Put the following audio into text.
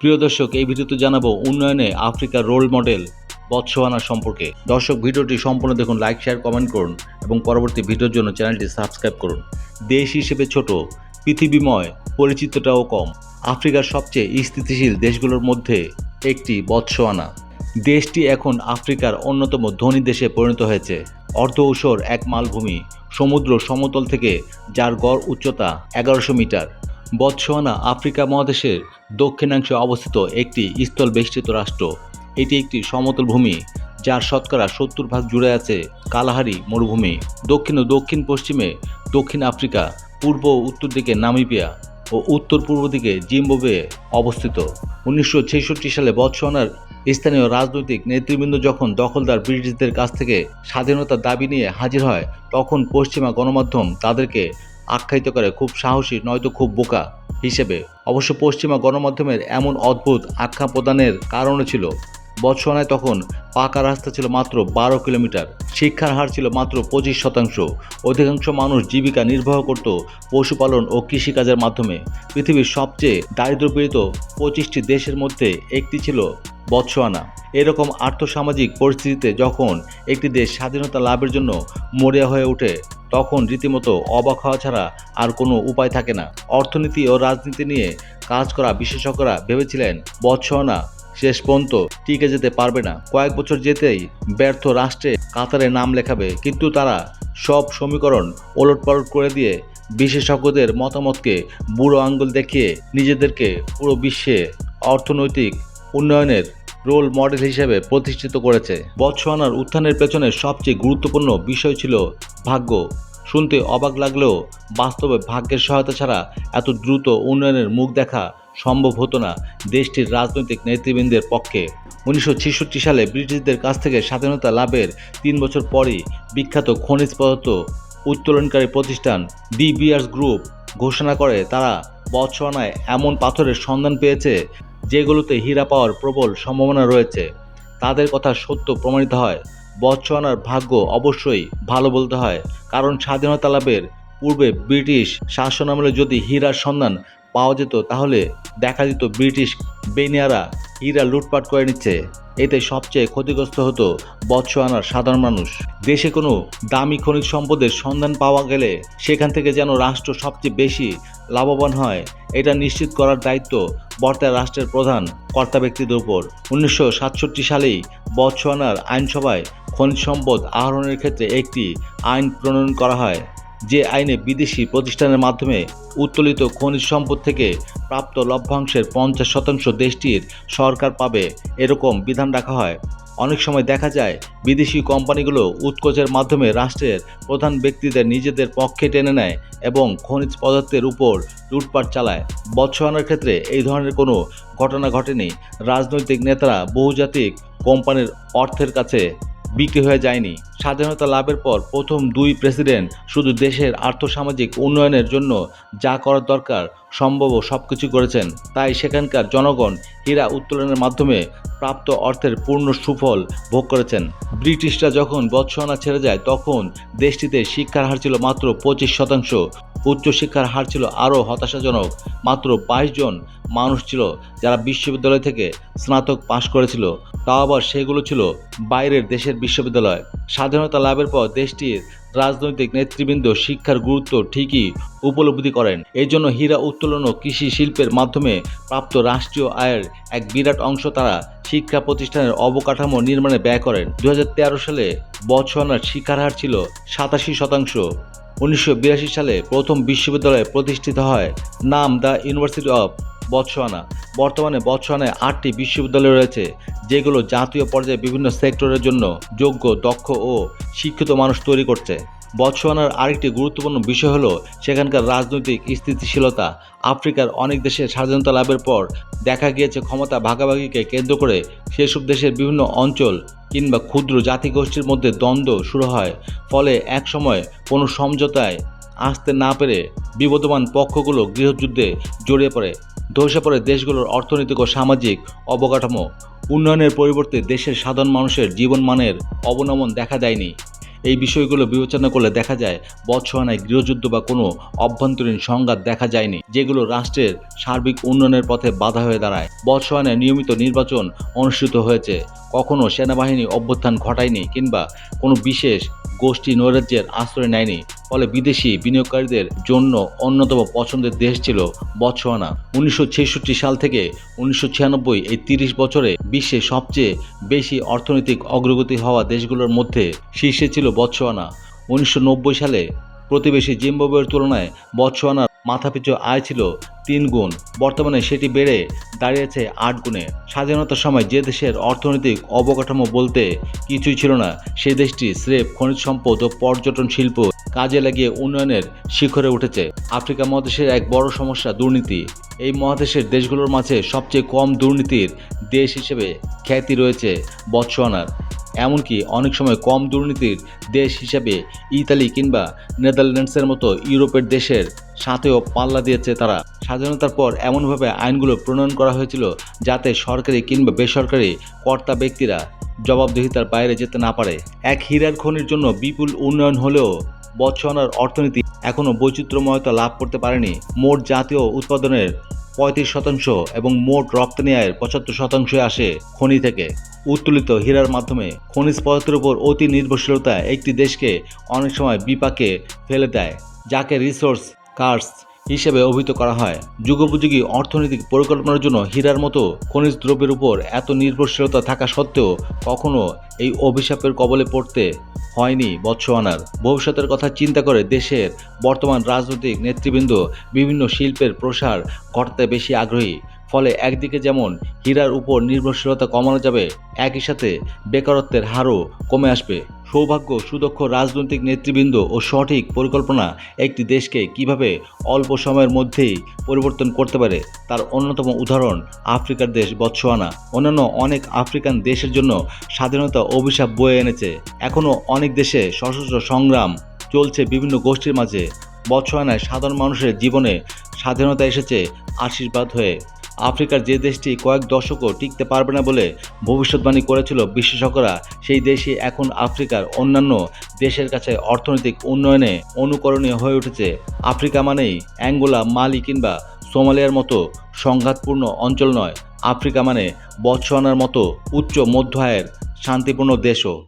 প্রিয় দর্শক, এই ভিডিওতে জানাব উন্নয়নে আফ্রিকার রোল মডেল বৎসওয়ানা সম্পর্কে। দর্শক, ভিডিওটি সম্পূর্ণ দেখুন, লাইক শেয়ার কমেন্ট করুন এবং পরবর্তী ভিডিওর জন্য চ্যানেলটি সাবস্ক্রাইব করুন। দেশ হিসেবে ছোট, পৃথিবীময়, পরিচিতটাও কম। আফ্রিকার সবচেয়ে স্থিতিশীল দেশগুলোর মধ্যে একটি বৎসওয়ানা দেশটি এখন আফ্রিকার অন্যতম ধনী দেশে পরিণত হয়েছে। অর্ধ ঊষর এক মালভূমি, সমুদ্র সমতল থেকে যার গড় উচ্চতা এগারোশো মিটার। বৎসওয়ানা আফ্রিকা মহাদেশের দক্ষিণাংশে অবস্থিত একটি স্থল বেষ্টিত রাষ্ট্র। এটি একটি সমতল ভূমি, যার শতকরা সত্তর ভাগ জুড়ে আছে কালাহারি মরুভূমি। দক্ষিণ ও দক্ষিণ পশ্চিমে দক্ষিণ আফ্রিকা, পূর্ব ও উত্তর দিকে নামিবিয়া ও উত্তর পূর্ব দিকে জিম্বাবুয়ে অবস্থিত। উনিশশো ছেষট্টি সালে বৎসওয়ানার স্থানীয় রাজনৈতিক নেতৃবৃন্দ যখন দখলদার ব্রিটিশদের কাছ থেকে স্বাধীনতার দাবি নিয়ে হাজির হয়, তখন পশ্চিমা গণমাধ্যম তাদেরকে আখ্যায়িত করে খুব সাহসী, নয়তো খুব বোকা হিসেবে। অবশ্য পশ্চিমা গণমাধ্যমের এমন অদ্ভুত আখ্যা প্রদানের কারণও ছিল। বৎসওয়ানায় তখন পাকা রাস্তা ছিল মাত্র বারো কিলোমিটার, শিক্ষার হার ছিল মাত্র পঁচিশ শতাংশ। অধিকাংশ মানুষ জীবিকা নির্বাহ করত পশুপালন ও কৃষিকাজের মাধ্যমে। পৃথিবীর সবচেয়ে দারিদ্রপীড়িত পঁচিশটি দেশের মধ্যে একটি ছিল বৎসওয়ানা এরকম আর্থসামাজিক পরিস্থিতিতে যখন একটি দেশ স্বাধীনতা লাভের জন্য মরিয়া হয়ে ওঠে, তখন রীতিমতো অবাক হওয়া ছাড়া আর কোনো উপায় থাকে না। অর্থনীতি ও রাজনীতি নিয়ে কাজ করা বিশেষজ্ঞরা ভেবেছিলেন বৎসওয়ানা শেষ পর্যন্ত টিকে যেতে পারবে না। কয়েক বছর যেতেই ব্যর্থ রাষ্ট্রে কাতারে নাম লেখাবে, কিন্তু তারা সব সমীকরণ ওলটপালট করে দিয়ে বিশেষজ্ঞদের মতামতকে বুড়ো আঙ্গুল দেখিয়ে নিজেদেরকে পুরো বিশ্বে অর্থনৈতিক উন্নয়নের রোল মডেল হিসেবে প্রতিষ্ঠিত করেছে। বৎসওয়ানার উত্থানের পেছনে সবচেয়ে গুরুত্বপূর্ণ বিষয় ছিল ভাগ্য। শুনতে অবাক লাগলেও বাস্তবে ভাগ্যের সহায়তা ছাড়া এত দ্রুত উন্নয়নের মুখ দেখা সম্ভব হতো না দেশটির রাজনৈতিক নেতৃবৃন্দের পক্ষে। উনিশশো ছেষট্টি সালে ব্রিটিশদের কাছ থেকে স্বাধীনতা লাভের তিন বছর পরই বিখ্যাত খনিজ পদার্থ উত্তোলনকারী প্রতিষ্ঠান ডি গ্রুপ ঘোষণা করে, তারা বৎসওয়ানায় এমন পাথরের সন্ধান পেয়েছে যেগুলোতে হীরা পাওয়ার প্রবল সম্ভাবনা রয়েছে। তাদের কথা সত্য প্রমাণিত হয়। বৎসওয়ানার ভাগ্য অবশ্যই ভালো বলতে হয়, কারণ স্বাধীনতা লাভের পূর্বে ব্রিটিশ শাসনামলে যদি হীরার সন্ধান পাওয়া যেত, তাহলে দেখা যেত ব্রিটিশ বেনিয়ারা হীরা লুটপাট করে নিচ্ছে। এতে সবচেয়ে ক্ষতিগ্রস্ত হতো বৎসওয়ানার সাধারণ মানুষ। দেশে কোনো দামি খনিজ সম্পদের সন্ধান পাওয়া গেলে সেখান থেকে যেন রাষ্ট্র সবচেয়ে বেশি লাভবান হয়, এটা নিশ্চিত করার দায়িত্ব বর্তায় রাষ্ট্রের প্রধান কর্তা ব্যক্তিদের উপর। উনিশশো সাতষট্টি সালেই বৎসওয়ানার আইনসভায় খনিজ সম্পদ আহরণের ক্ষেত্রে একটি আইন প্রণয়ন করা হয়। যে আইনে বিদেশি প্রতিষ্ঠানের মাধ্যমে উত্তোলিত খনিজ সম্পদ থেকে প্রাপ্ত লভ্যাংশের পঞ্চাশ শতাংশ দেশটির সরকার পাবে, এরকম বিধান রাখা হয়। অনেক সময় দেখা যায়, বিদেশি কোম্পানিগুলো উৎকোচের মাধ্যমে রাষ্ট্রের প্রধান ব্যক্তিদের নিজেদের পক্ষে টেনে নেয় এবং খনিজ পদার্থের উপর লুটপাট চালায়। বৎসওয়ানার ক্ষেত্রে এই ধরনের কোনো ঘটনা ঘটেনি। রাজনৈতিক নেতারা বহুজাতিক কোম্পানির অর্থের কাছে বিক্রি হয়ে যায়নি। স্বাধীনতা লাভের পর প্রথম দুই প্রেসিডেন্ট শুধু দেশের আর্থসামাজিক উন্নয়নের জন্য যা করার দরকার, সম্ভব সব কিছু করেছেন। তাই সেখানকার জনগণ হীরা উত্তোলনের মাধ্যমে প্রাপ্ত অর্থের পূর্ণ সুফল ভোগ করেছেন। ব্রিটিশরা যখন বৎসওয়ানা ছেড়ে যায়, তখন দেশটিতে শিক্ষার হার ছিল মাত্র পঁচিশ শতাংশ। উচ্চশিক্ষার হার ছিল আরও হতাশাজনক। মাত্র বাইশ জন মানুষ ছিল যারা বিশ্ববিদ্যালয় থেকে স্নাতক পাশ করেছিল। তাও আবার সেগুলো ছিল বাইরের দেশের বিশ্ববিদ্যালয়। স্বাধীনতা লাভের পর দেশটির রাজনৈতিক নেতৃবৃন্দ শিক্ষার গুরুত্ব ঠিকই উপলব্ধি করেন। এই জন্য হীরা উত্তোলন ও কৃষি শিল্পের মাধ্যমে প্রাপ্ত রাষ্ট্রীয় আয়ের এক বিরাট অংশ তারা শিক্ষা প্রতিষ্ঠানের অবকাঠামো নির্মাণে ব্যয় করেন। দু হাজার তেরো সালে বৎসওয়ানার শিক্ষার হার ছিল সাতাশি শতাংশ। উনিশশো বিরাশি সালে প্রথম বিশ্ববিদ্যালয় প্রতিষ্ঠিত হয় নাম দ্য ইউনিভার্সিটি অফ বৎসওয়ানা বর্তমানে বৎসওয়ানায় আটটি বিশ্ববিদ্যালয় রয়েছে, যেগুলো জাতীয় পর্যায়ে বিভিন্ন সেক্টরের জন্য যোগ্য, দক্ষ ও শিক্ষিত মানুষ তৈরি করছে। বৎসওয়ানার আরেকটি গুরুত্বপূর্ণ বিষয় হলো সেখানকার রাজনৈতিক স্থিতিশীলতা। আফ্রিকার অনেক দেশের স্বাধীনতা লাভের পর দেখা গিয়েছে ক্ষমতা ভাগাভাগিকে কেন্দ্র করে সেসব দেশের বিভিন্ন অঞ্চল কিংবা ক্ষুদ্র জাতিগোষ্ঠীর মধ্যে দ্বন্দ্ব শুরু হয়। ফলে একসময় কোনো সমঝোতায় আসতে না পেরে বিবদমান পক্ষগুলো গৃহযুদ্ধে জড়িয়ে পড়ে। ধসে পড়ে দেশগুলোর অর্থনৈতিক ও সামাজিক অবকাঠামো উন্নয়নের পরিবর্তে দেশের সাধারণ মানুষের জীবনমানের অবনমন দেখা দেয়নি। এই বিষয়গুলো বিবেচনা করলে দেখা যায় বৎসওয়ানায় গৃহযুদ্ধ বা কোনো অভ্যন্তরীণ সংঘাত দেখা যায়নি, যেগুলো রাষ্ট্রের সার্বিক উন্নয়নের পথে বাধা হয়ে দাঁড়ায়। বৎসওয়ানায় নিয়মিত নির্বাচন অনুষ্ঠিত হয়েছে। কখনো সেনাবাহিনী অভ্যুত্থান ঘটায়নি কিংবা কোনো বিশেষ গোষ্ঠী নৈরাজ্যের আশ্রয় নেয়নি, ফলে বিদেশি বিনিয়োগকারীদের জন্য অন্যতম পছন্দের দেশ ছিল বৎসওয়ানা উনিশশো সাল থেকে উনিশশো ছিয়ানব্বই এই তিরিশ বছরে বিশ্বে সবচেয়ে বেশি অর্থনৈতিক অগ্রগতি হওয়া দেশগুলোর মধ্যে শীর্ষে ছিল বৎসওয়ানা উনিশশো সালে প্রতিবেশী জিম্বাবুয়ের তুলনায় বৎসওয়ানার মাথাপিছু আয় ছিল তিন গুণ। বর্তমানে সেটি বেড়ে দাঁড়িয়েছে আট গুণে। স্বাধীনতার সময় যে দেশের অর্থনৈতিক অবকাঠামো বলতে কিছুই ছিল না, সে দেশটি স্রেফ খনিজ সম্পদ ও পর্যটন শিল্প কাজে লাগিয়ে উন্নয়নের শিখরে উঠেছে। আফ্রিকা মহাদেশের এক বড় সমস্যা, দুর্নীতি। এই মহাদেশের দেশগুলোর মাঝে সবচেয়ে কম দুর্নীতির দেশ হিসেবে খ্যাতি রয়েছে বৎসওয়ানার এমনকি অনেক সময় কম দুর্নীতির দেশ হিসাবে ইতালি কিংবা নেদারল্যান্ডসের মতো ইউরোপের দেশের সাথেও পাল্লা দিয়েছে তারা। স্বাধীনতার পর এমনভাবে আইনগুলো প্রণয়ন করা হয়েছিল যাতে সরকারি কিংবা বেসরকারি কর্তা ব্যক্তিরা জবাবদিহিতার বাইরে যেতে না পারে। এক হীরার খনির জন্য বিপুল উন্নয়ন হলেও বৎসওয়ানার অর্থনীতি এখনও বৈচিত্র্যময়তা লাভ করতে পারেনি। মোট জাতীয় উৎপাদনের পঁয়ত্রিশ শতাংশ এবং মোট রপ্তানি আয়ের পঁচাত্তর শতাংশই আসে খনি থেকে। উত্তোলিত হীরার মাধ্যমে খনিজ পদার্থের উপর অতি নির্ভরশীলতা একটি দেশকে অনেক সময় বিপাকে ফেলে দেয়, যাকে রিসোর্স কার্স হিসেবে অভিহিত করা হয়। যুগোপযোগী অর্থনৈতিক পরিকল্পনার জন্য হীরার মতো খনিজ দ্রব্যের উপর এত নির্ভরশীলতা থাকা সত্ত্বেও কখনো এই অভিশাপের কবলে পড়তে হয়নি বৎসওয়ানার। ভবিষ্যতের কথা চিন্তা করে দেশের বর্তমান রাজনৈতিক নেতৃবৃন্দ বিভিন্ন শিল্পের প্রসার ঘটাতে বেশি আগ্রহী। ফলে একদিকে যেমন হীরার উপর নির্ভরশীলতা কমানো যাবে, একই সাথে বেকারত্বের হারও কমে আসবে। সৌভাগ্য, সুদক্ষ রাজনৈতিক নেতৃবৃন্দ ও সঠিক পরিকল্পনা একটি দেশকে কীভাবে অল্প সময়ের মধ্যেই পরিবর্তন করতে পারে তার অন্যতম উদাহরণ আফ্রিকার দেশ বৎসওয়ানা অন্যান্য অনেক আফ্রিকান দেশের জন্য স্বাধীনতা অভিশাপ বয়ে এনেছে। এখনও অনেক দেশে সশস্ত্র সংগ্রাম চলছে বিভিন্ন গোষ্ঠীর মাঝে। বৎসওয়ানায় সাধারণ মানুষের জীবনে স্বাধীনতা এসেছে আশীর্বাদ হয়ে। আফ্রিকার যে দেশটি কয়েক দশকও টিকতে পারবে না বলে ভবিষ্যৎবাণী করেছিল বিশেষজ্ঞরা, সেই দেশই এখন আফ্রিকার অন্যান্য দেশের কাছে অর্থনৈতিক উন্নয়নে অনুকরণীয় হয়ে উঠেছে। আফ্রিকা মানেই অ্যাঙ্গোলা, মালি কিংবা সোমালিয়ার মতো সংঘাতপূর্ণ অঞ্চল নয়। আফ্রিকা মানে বৎসওয়ানার মতো উচ্চ, মধ্য আয়ের শান্তিপূর্ণ দেশও।